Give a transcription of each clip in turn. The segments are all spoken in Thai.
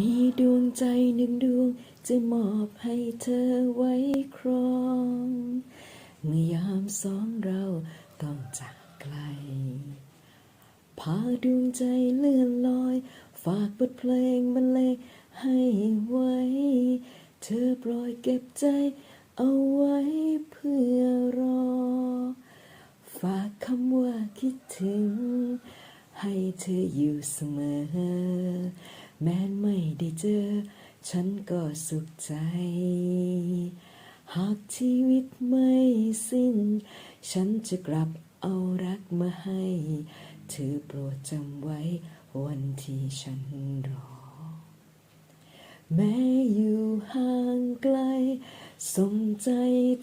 มีดวงใจหนึ่งดวง จะมอบให้เธอไว้ครอง เมื่อยามสองเราต้องจากไกล พาดวงใจเลื่อนลอย ฝากบทเพลงบรรเลงให้ไว้ เธอโปรยเก็บใจเอาไว้เพื่อรอ ฝากคำว่าคิดถึง ให้เธออยู่เสมอ แม้ไม่ได้เจอ ฉันก็สุขใจ หากชีวิตไม่สิ้น ฉันจะกลับเอารักมาให้ เธอโปรดจำไว้วันที่ฉันรอ แม้อยู่ห่างไกลส่งใจ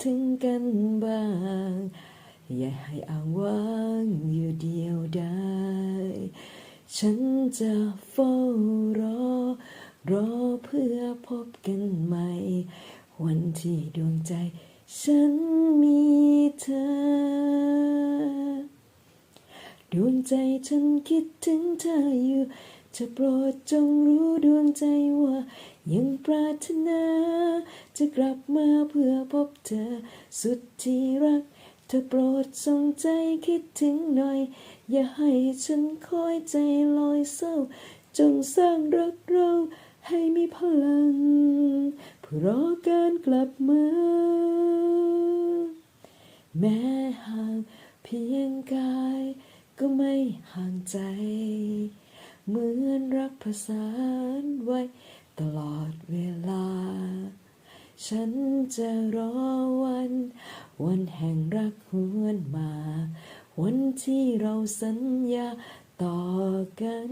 ถึงกันบ้าง อย่าให้อ้างว้างอยู่เดียวได้ ฉันจะเฝ้ารอ รอเพื่อพบกันใหม่ วันที่ดวงใจ ฉันมีเธอ ดวงใจฉันคิดถึงเธออยู่ จะโปรดจงรู้ดวงใจว่า ยังปรารถนา จะกลับมาเพื่อพบเธอ สุดที่รัก เธอโปรดส่งใจคิดถึงหน่อย อย่าให้ฉันคอยใจลอยเศร้า จงสร้างรักเราให้มีพลังเพื่อรอการกลับมา แม้ห่างเพียงกายก็ไม่ห่างใจ เหมือนรักประสานไว้ตลอดเวลา ฉันจะรอวัน วันแห่งรักหวนมา วันที่เราสัญญาต่อกัน